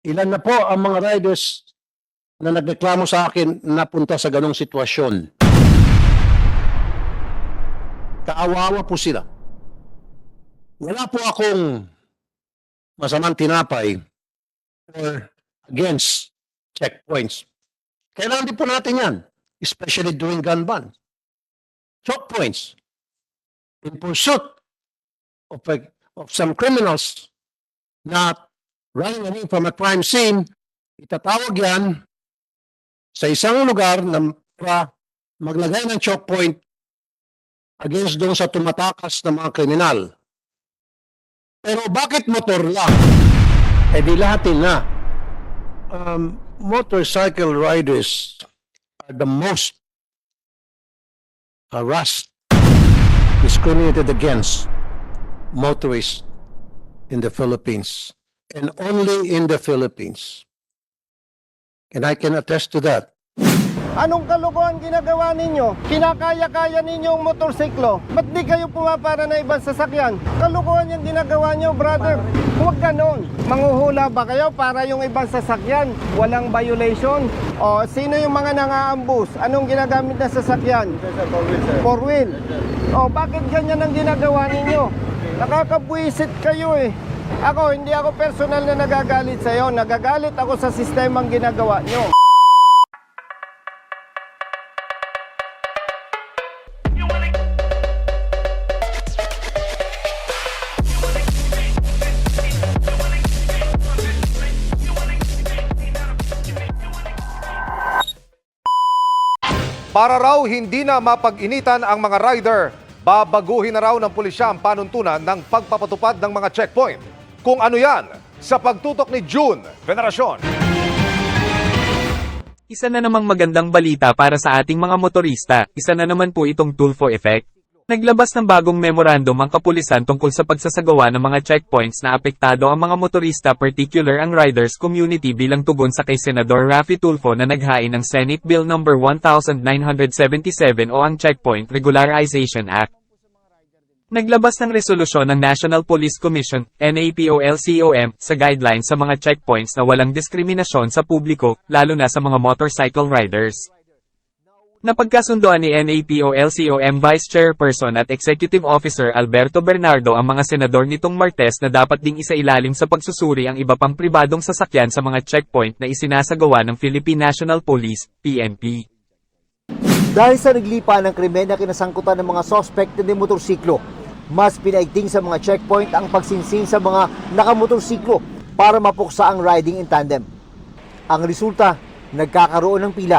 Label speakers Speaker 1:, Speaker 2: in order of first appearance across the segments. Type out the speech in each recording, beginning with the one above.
Speaker 1: Ilan na po ang mga riders na nagreklamo sa akin na punta sa ganong sitwasyon? Kaawawa po sila. Wala po akong masamang tinapay or against checkpoints. Kailangan din po natin yan, especially during gun ban. Checkpoints in pursuit of, a, of some criminals not running away from a crime scene, itatawag yan sa isang lugar na para maglagay ng choke point against doon sa tumatakas ng mga kriminal. Pero bakit motor lang? Eh di lahat na. Um, motorcycle riders are the most harassed, discriminated against motorists in the Philippines and only in the Philippines. And I can attest to that.
Speaker 2: Anong kalokohan ginagawa ninyo? Kinakaya-kaya ninyo ang motorsiklo. Ba't di kayo pumapara na ibang sasakyan? Kalokohan yung ginagawa nyo, brother. Huwag ganon. Manguhula ba kayo para yung ibang sasakyan? Walang violation? O, sino yung mga nangaambus? Anong ginagamit na sasakyan? Four wheel. O, bakit ganyan ang ginagawa ninyo? Nakakabwisit kayo eh. Ako, hindi ako personal na nagagalit sa'yo. Nagagalit ako sa sistemang ginagawa nyo.
Speaker 3: Para raw hindi na mapag-initan ang mga rider, babaguhin na raw ng pulisya ang panuntunan ng pagpapatupad ng mga checkpoint. Kung ano yan, sa pagtutok ni June, Veneracion.
Speaker 4: Isa na namang magandang balita para sa ating mga motorista, isa na naman po itong tool for effect. Naglabas ng bagong memorandum ang kapulisan tungkol sa pagsasagawa ng mga checkpoints na apektado ang mga motorista particular ang riders community bilang tugon sa kay Senador Raffy Tulfo na naghain ng Senate Bill No. 1977 o ang Checkpoint Regularization Act. Naglabas ng resolusyon ng National Police Commission, NAPOLCOM, sa guidelines sa mga checkpoints na walang diskriminasyon sa publiko, lalo na sa mga motorcycle riders. Napagkasundoan ni NAPOLCOM Vice Chairperson at Executive Officer Alberto Bernardo ang mga senador nitong Martes na dapat ding isailalim sa pagsusuri ang iba pang pribadong sasakyan sa mga checkpoint na isinasagawa ng Philippine National Police, PNP.
Speaker 5: Dahil sa naglipa ng krimen na kinasangkutan ng mga sospek na motorsiklo, mas pinaigting sa mga checkpoint ang pagsinsing sa mga nakamotorsiklo para mapuksa ang riding in tandem. Ang resulta, nagkakaroon ng pila.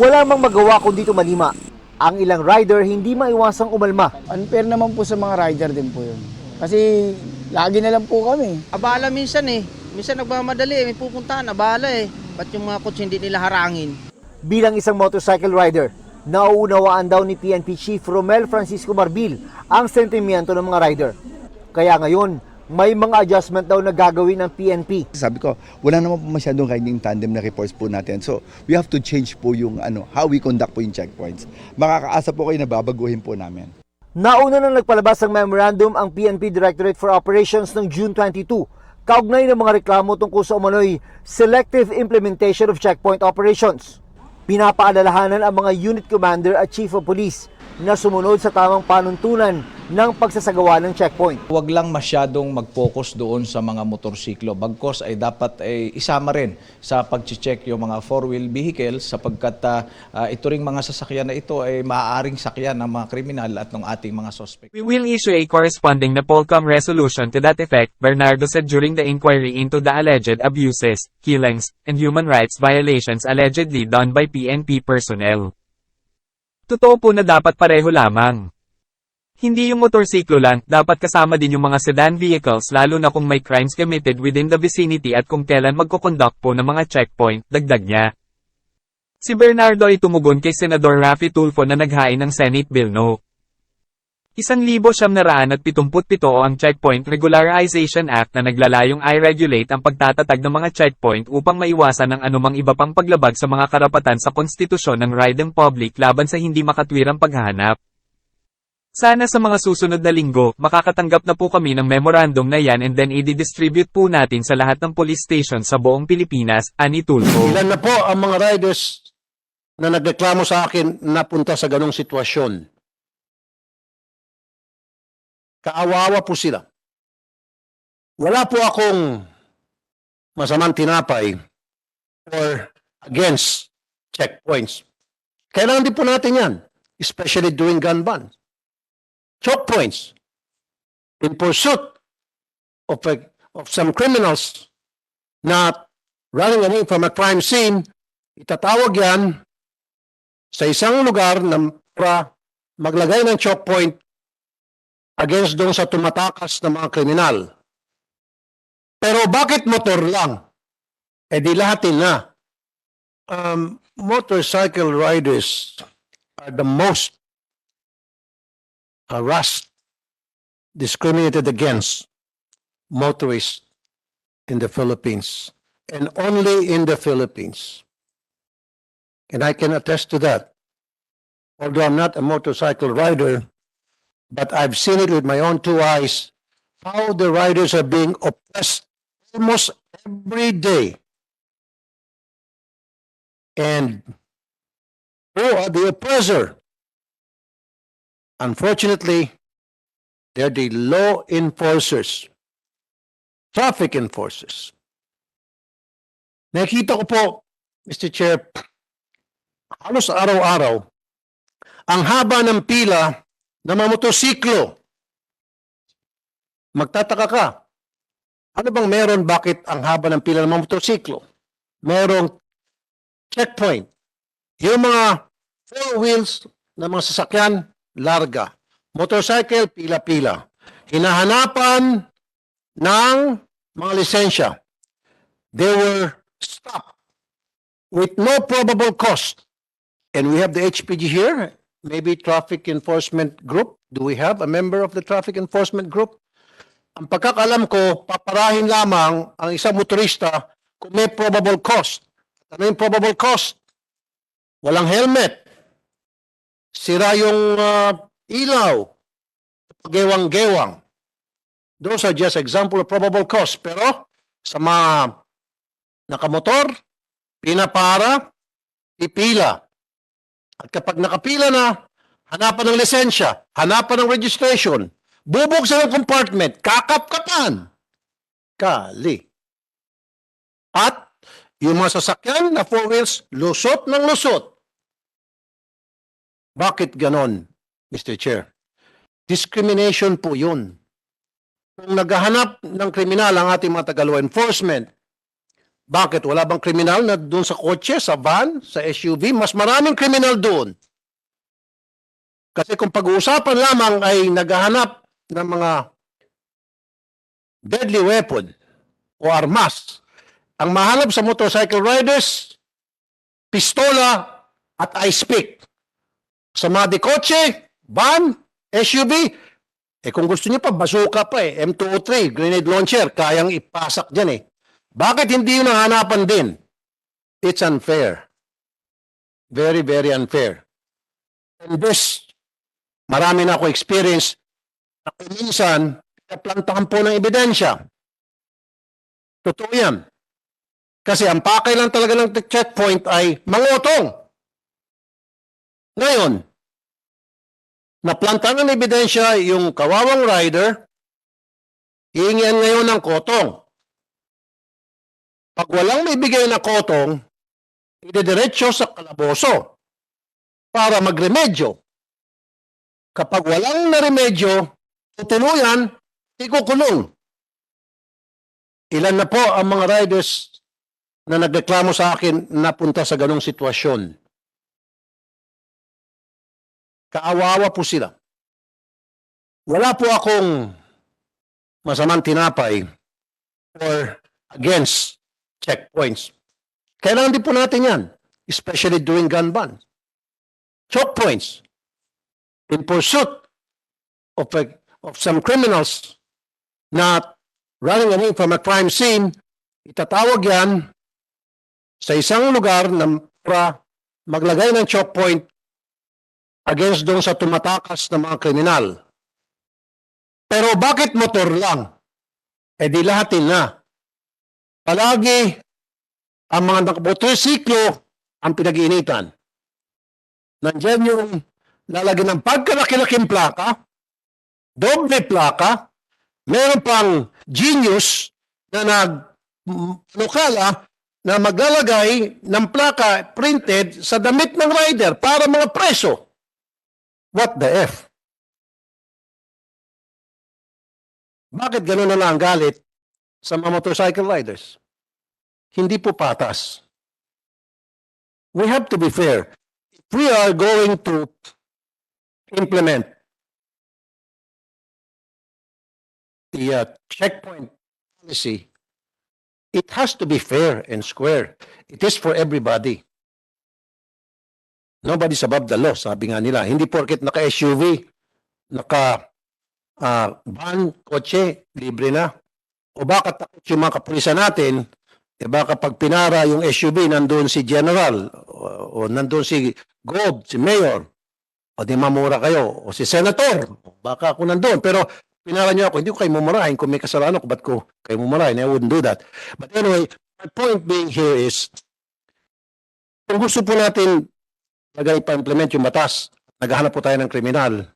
Speaker 5: Wala mang magawa kundi tumalima. Ang ilang rider hindi maiwasang umalma.
Speaker 6: unfair naman po sa mga rider din po yun. Kasi lagi na lang po kami.
Speaker 7: Abala minsan eh. Minsan nagmamadali eh. May pupuntahan, abala eh. Ba't yung mga kotse hindi nila harangin?
Speaker 5: Bilang isang motorcycle rider, nauunawaan daw ni PNP Chief Romel Francisco Marbil ang sentimiento ng mga rider. Kaya ngayon, may mga adjustment daw na gagawin ng PNP.
Speaker 8: Sabi ko, wala naman po masyadong riding tandem na reports po natin. So, we have to change po yung ano, how we conduct po yung checkpoints. Makakaasa po kayo na babaguhin po namin.
Speaker 5: Nauna na nagpalabas ng memorandum ang PNP Directorate for Operations ng June 22, kaugnay ng mga reklamo tungkol sa umano'y selective implementation of checkpoint operations. Pinapaalalahanan ang mga unit commander at chief of police na sumunod sa tamang panuntunan ng pagsasagawa ng checkpoint.
Speaker 9: Huwag lang masyadong mag-focus doon sa mga motorsiklo. Bagkos ay dapat ay isama rin sa pag-check yung mga four-wheel vehicles sapagkat ah, ah, ito ring mga sasakyan na ito ay maaaring sakyan ng mga kriminal at ng ating mga suspect.
Speaker 4: We will issue a corresponding NAPOLCOM resolution to that effect, Bernardo said during the inquiry into the alleged abuses, killings, and human rights violations allegedly done by PNP personnel. Totoo po na dapat pareho lamang. Hindi yung motorsiklo lang, dapat kasama din yung mga sedan vehicles lalo na kung may crimes committed within the vicinity at kung kailan magkoconduct po ng mga checkpoint, dagdag niya. Si Bernardo ay tumugon kay Senador Raffy Tulfo na naghain ng Senate Bill No. Isang libo siyam na raan at pitumput-pito o ang Checkpoint Regularization Act na naglalayong i-regulate ang pagtatatag ng mga checkpoint upang maiwasan ang anumang iba pang paglabag sa mga karapatan sa konstitusyon ng riding public laban sa hindi makatwirang paghahanap. Sana sa mga susunod na linggo, makakatanggap na po kami ng memorandum na yan and then i-distribute po natin sa lahat ng police station sa buong Pilipinas, ani Tulfo.
Speaker 1: Ilan na po ang mga riders na nagreklamo sa akin na punta sa ganong sitwasyon? Kaawawa po sila. Wala po akong masamang tinapay or against checkpoints. Kailangan din po natin yan, especially during gun ban. Choke points in pursuit of, a- of some criminals not running away from a crime scene, itatawag yan sa isang lugar na para maglagay ng choke point against doon sa tumatakas ng mga kriminal. Pero bakit motor lang? Eh di lahatin na. Um, motorcycle riders are the most harassed, discriminated against motorists in the Philippines and only in the Philippines. And I can attest to that. Although I'm not a motorcycle rider, but I've seen it with my own two eyes how the riders are being oppressed almost every day. And who are the oppressor? Unfortunately, they're the law enforcers traffic enforcers. Nakikita ko po, Mr. Chair, halos araw-araw, ang haba ng pila ng mga motosiklo. Magtataka ka, ano bang meron bakit ang haba ng pila ng mga motosiklo? Merong checkpoint. Yung mga four wheels ng mga sasakyan, larga. Motorcycle, pila-pila. Hinahanapan ng mga lisensya. They were stopped with no probable cause. And we have the HPG here, maybe Traffic Enforcement Group. Do we have a member of the Traffic Enforcement Group? Ang pagkakalam ko, paparahin lamang ang isang motorista kung may probable cause. Ano yung probable cause? Walang helmet. Sira yung ah, ilaw. Gewang-gewang. Those are just example of probable cause. Pero sa mga nakamotor, pinapara, pipila. At kapag nakapila na, hanapan ng lisensya, hanapan ng registration, bubuksan ng compartment, kakapkapan. Kali. At yung mga sasakyan na four wheels, lusot ng lusot. Bakit ganon, Mr. Chair? Discrimination po yun kung naghahanap ng kriminal ang ating mga taga-law enforcement, bakit? Wala bang kriminal na doon sa kotse, sa van, sa SUV? Mas maraming kriminal doon. Kasi kung pag-uusapan lamang ay naghahanap ng mga deadly weapon o armas, ang mahanap sa motorcycle riders, pistola at ice pick. Sa mga de kotse, van, SUV, eh kung gusto niyo pa, bazooka pa eh. M203, grenade launcher, kayang ipasak dyan eh. Bakit hindi yun ang hanapan din? It's unfair. Very, very unfair. And this, marami na ako experience na minsan, pinaplantahan po ng ebidensya. Totoo yan. Kasi ang pakay lang talaga ng checkpoint ay mangutong. Ngayon, naplanta ng ebidensya yung kawawang rider, hihingian ngayon ng kotong. Pag walang may bigay na kotong, idediretso sa kalaboso para magremedyo. Kapag walang naremedyo, tutuluyan, ikukulong. Ilan na po ang mga riders na nagreklamo sa akin na punta sa ganong sitwasyon. Kaawawa po sila. Wala po akong masamang tinapay or against checkpoints. Kailangan din po natin yan, especially during gun ban. Choke points in pursuit of, a, of some criminals not running away from a crime scene, itatawag yan sa isang lugar na para maglagay ng choke point against doon sa tumatakas ng mga kriminal. Pero bakit motor lang? Eh di lahatin na. Palagi ang mga nakamotorsiklo ang pinag-iinitan. Nandiyan yung lalagyan ng pagkalaki-laking plaka, doble plaka, meron pang genius na nag m- lokala na maglalagay ng plaka printed sa damit ng rider para mga preso. What the F? Bakit gano'n na lang ang galit sa mga motorcycle riders? Hindi po patas. We have to be fair. If we are going to implement the uh, checkpoint policy, it has to be fair and square. It is for everybody. Nobody's above the law, sabi nga nila. Hindi porket naka-SUV, naka ah, van, kotse, libre na. O baka takot yung mga kapulisan natin, eh baka pag pinara yung SUV, nandun si General, o, o nandun si Gob, si Mayor, o di mamura kayo, o si Senator, baka ako nandun. Pero pinara niyo ako, hindi ko kayo mumurahin kung may kasalanan ko, ba't ko kayo mumurahin? I wouldn't do that. But anyway, my point being here is, kung gusto po natin lagay pa-implement yung batas, naghahanap po tayo ng kriminal,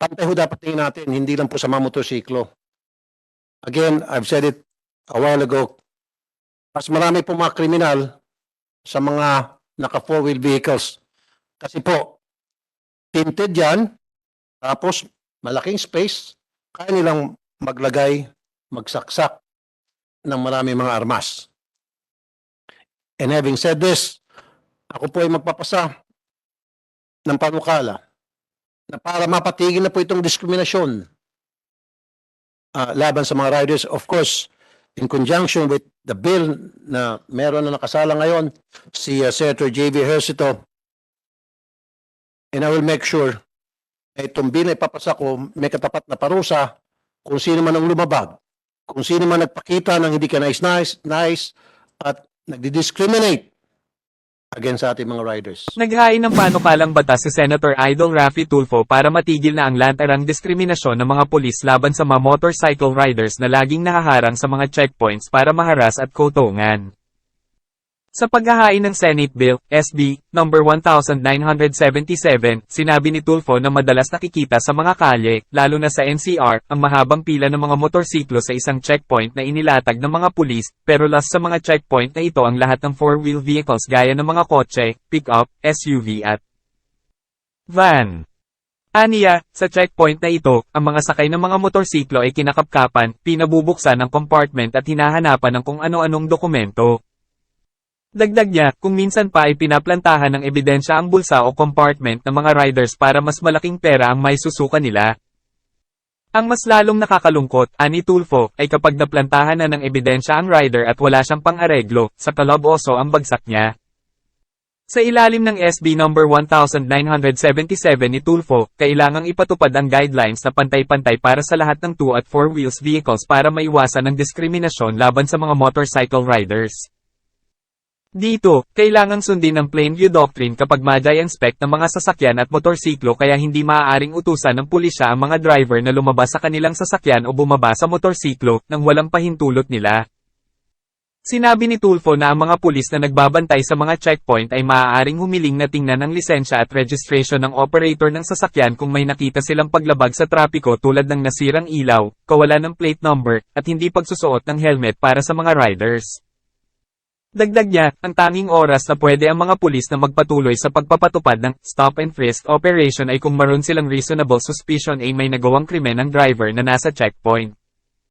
Speaker 1: pantay ho dapat tingin natin, hindi lang po sa mga. Again, I've said it a while ago, mas marami po mga kriminal sa mga naka four-wheel vehicles. Kasi po, tinted yan, tapos malaking space, kaya nilang maglagay, magsaksak ng marami mga armas. And having said this, ako po ay magpapasa ng panukala na para mapatigil na po itong diskriminasyon ah, laban sa mga riders. Of course, in conjunction with the bill na meron na nakasala ngayon, si uh, Senator J.V. Hercito, and I will make sure na itong bill na ipapasa ko, may katapat na parusa kung sino man ang lumabag, kung sino man nagpakita ng hindi ka nice, nice, nice, at nagdi-discriminate against sa ating mga riders.
Speaker 4: Naghain ng panukalang batas si Senator Idol Raffy Tulfo para matigil na ang lantarang diskriminasyon ng mga pulis laban sa mga motorcycle riders na laging nakaharang sa mga checkpoints para maharas at kotongan. Sa paghahain ng Senate Bill, SB, No. 1977, sinabi ni Tulfo na madalas nakikita sa mga kalye, lalo na sa NCR, ang mahabang pila ng mga motorsiklo sa isang checkpoint na inilatag ng mga pulis, pero last sa mga checkpoint na ito ang lahat ng four-wheel vehicles gaya ng mga kotse, pick-up, SUV at van. Aniya, sa checkpoint na ito, ang mga sakay ng mga motorsiklo ay kinakapkapan, pinabubuksan ng compartment at hinahanapan ng kung ano-anong dokumento. Dagdag niya, kung minsan pa ay pinaplantahan ng ebidensya ang bulsa o compartment ng mga riders para mas malaking pera ang may susuka nila. Ang mas lalong nakakalungkot, ani Tulfo, ay kapag naplantahan na ng ebidensya ang rider at wala siyang pang-areglo, sa kalaboso ang bagsak niya. Sa ilalim ng SB No. 1977 ni Tulfo, kailangang ipatupad ang guidelines na pantay-pantay para sa lahat ng 2 at 4 wheels vehicles para maiwasan ang diskriminasyon laban sa mga motorcycle riders. Dito, kailangang sundin ang plain view doctrine kapag maday inspect ng mga sasakyan at motorsiklo kaya hindi maaaring utusan ng pulisya ang mga driver na lumabas sa kanilang sasakyan o bumaba sa motorsiklo nang walang pahintulot nila. Sinabi ni Tulfo na ang mga pulis na nagbabantay sa mga checkpoint ay maaaring humiling na tingnan ng lisensya at registration ng operator ng sasakyan kung may nakita silang paglabag sa trapiko tulad ng nasirang ilaw, kawalan ng plate number, at hindi pagsusuot ng helmet para sa mga riders. Dagdag niya, ang tanging oras na pwede ang mga pulis na magpatuloy sa pagpapatupad ng stop and frisk operation ay kung maroon silang reasonable suspicion ay may nagawang krimen ang driver na nasa checkpoint.